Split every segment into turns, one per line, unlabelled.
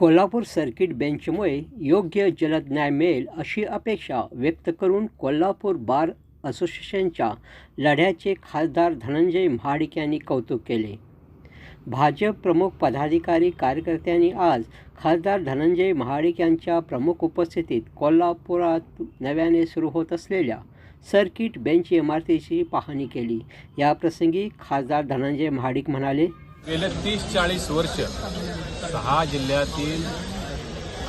Kolhapur circuit बेंचमुळे योग्य जलद न्याय मिळेल अशी अपेक्षा व्यक्त करून कोल्हापूर बार असोसिएशनच्या लढ्याचे खासदार धनंजय महाडिक यांनी कौतुक केले. भाजप प्रमुख पदाधिकारी कार्यकर्त्यांनी आज खासदार धनंजय महाडिक यांच्या प्रमुख उपस्थितीत कोल्हापुरात नव्याने सुरू होत असलेल्या सर्किट बेंच इमारतीची पाहणी केली. याप्रसंगी खासदार धनंजय महाडिक म्हणाले
गेले तीस चाळीस वर्ष सहा जिल्ह्यातील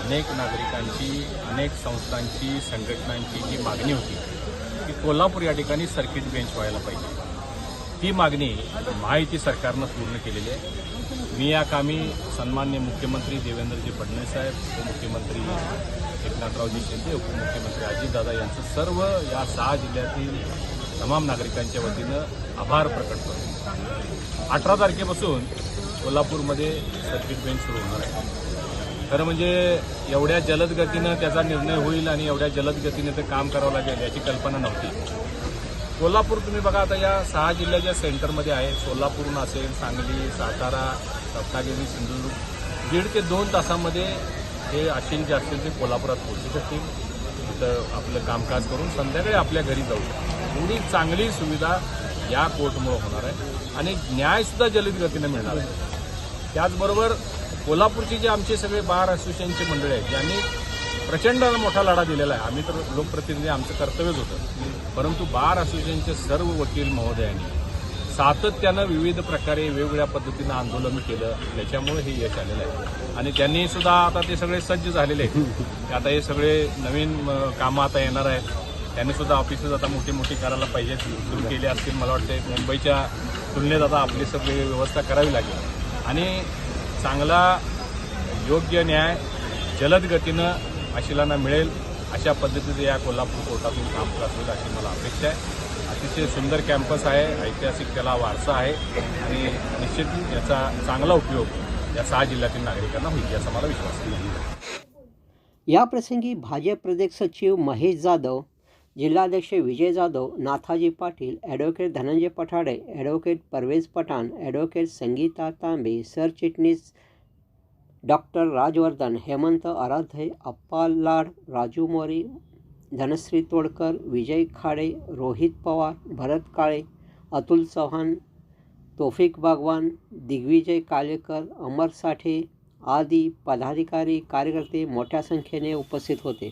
अनेक नागरिकांची अनेक संस्थांची संघटनांची जी मागणी होती की कोल्हापूर या ठिकाणी सर्किट बेंच व्हायला पाहिजे. ती मागणी माहिती सरकारनं पूर्ण केलेली आहे. मी या कामी सन्मान्य मुख्यमंत्री देवेंद्रजी फडणवीस साहेब उपमुख्यमंत्री एकनाथरावजी शिंदे उपमुख्यमंत्री अजितदादा यांचं सर्व या सहा जिल्ह्यातील तमाम नागरिकांच्या वतीनं आभार प्रकट करतो. अठरा तारखेपासून कोल्हापूरमध्ये सर्किट बेंच सुरू होणार आहे. खरं म्हणजे एवढ्या जलद गतीनं त्याचा निर्णय होईल आणि एवढ्या जलद गतीने ते काम करावं लागेल याची कल्पना नव्हती. कोल्हापूर तुम्ही बघा आता या सहा जिल्ह्याच्या सेंटरमध्ये आहे सोलापूरहून असेल सांगली सातारा रत्नागिरी सिंधुदुर्ग दीड ते दोन तासामध्ये हे आशिल जे असतील ते कोल्हापुरात पोहोचू शकतील. तिथं आपलं कामकाज करून संध्याकाळी आपल्या घरी जाऊ शकतील. एवढी चांगली सुविधा या कोर्टमुळे होणार आहे आणि न्यायसुद्धा जलद गतीनं मिळणार आहे. त्याचबरोबर कोल्हापूरचे जे आमचे सगळे बार असोसिएशनचे मंडळी आहेत ज्यांनी प्रचंड मोठा लढा दिलेला आहे. आम्ही तर लोकप्रतिनिधी आमचं कर्तव्यच होतं. परंतु बार असोसिएशनचे सर्व वकील महोदयांनी सातत्यानं विविध प्रकारे वेगवेगळ्या पद्धतीनं आंदोलन केलं. त्याच्यामुळे हे यश आलेलं आहे. आणि त्यांनी सुद्धा आता ते सगळे सज्ज झालेले आहेत. आता हे सगळे नवीन कामं आता येणार आहेत. त्यांनी सुद्धा ऑफिसेस आता मोठी मोठी करायला पाहिजे. सुरू केली असतील मला वाटतं मुंबईच्या तुलनेत आता आपली सगळी व्यवस्था करावी लागेल. आणि चांगला योग्य न्याय जलद गतीनं आशिलांना मिळेल अशा पद्धतीचं या कोल्हापूर कोर्टातून कामकाज होईल अशी मला अपेक्षा आहे. अतिशय सुंदर कॅम्पस आहे ऐतिहासिक त्याला वारसा आहे आणि निश्चित याचा चांगला उपयोग या सहा जिल्ह्यातील नागरिकांना होईल याचा मला विश्वास आहे
याप्रसंगी भाजप प्रदेश सचिव महेश जाधव जिल्हाध्यक्ष Vijay Jadhav Nathaji Patil advocate Dhananjay Pathade advocate Parvez Pathan advocate Sangeeta Tambe सरचिटणीस डॉक्टर राजवर्धन हेमंत आराध्य अप्पा लाड राजू मोरे धनश्री तोडकर विजय खाडे रोहित पवार भरत काळे अतुल चव्हाण तोफिक बागवान दिग्विजय कालेकर अमर साठे आदी पदाधिकारी कार्यकर्ते मोठ्या संख्येने उपस्थित होते.